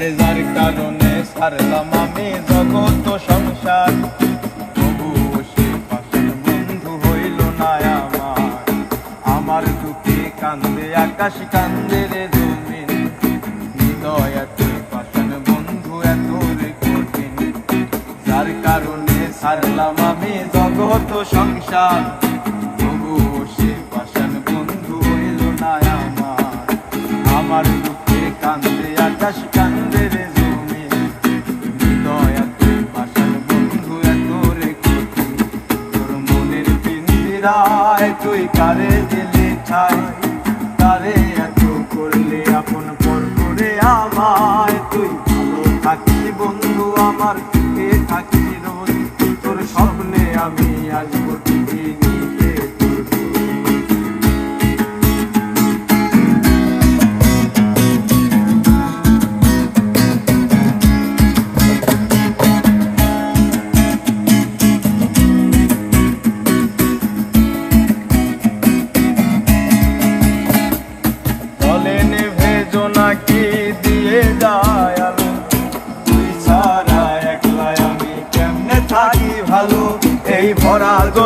আরে যার কারণে সারলাম আমি জগত সংসার। তবুও সে পাশের বন্ধু হইল না আমার। আমার দুঃখে কান্দে, আকাশ কান্দে রে জমিন। হৃদয় পাশান বন্ধু এত রে কঠিন। যার কারণে সারলাম আমি জগত সংসার। কারে দিলে ঠাই? তারে এত করলে আপন পর করে আমায়? তুই ভালো থাকিস বন্ধু আমার।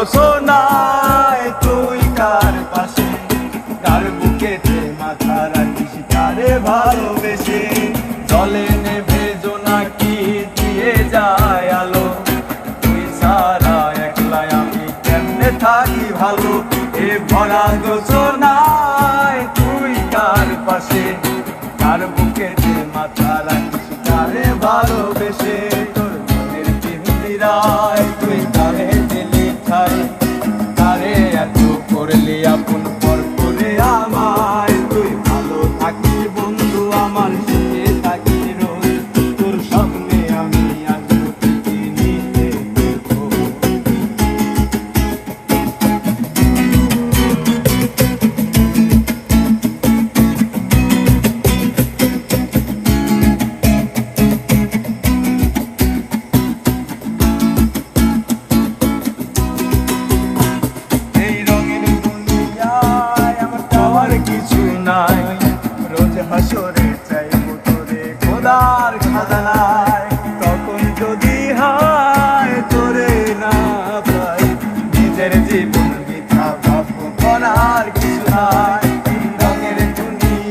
ভরা গোসনায় তুই কার পাশে? কার বুকেতে মাথা রাখিস? কারে ভালোবেসে? নেভে দিয়ে যায় আলো? তুই সারা একলা আমি কেমনে থাকি ভালো? এ ভরা গোসনায় তুই কার পাশে? কার বুকেতে মাথা রাখিস? কারে ভালোবেসে?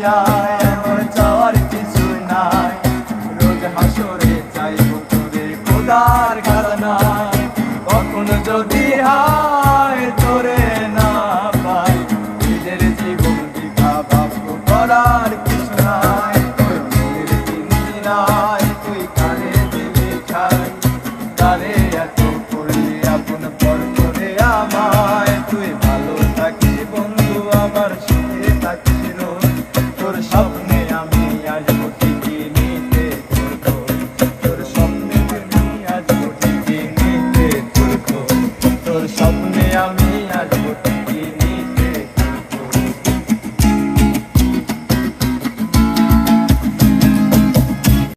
দিয়া এমন কিছু নাই। রোজ হাসরে চাইব তোরে খোদার খাজনা কখন যদি হায়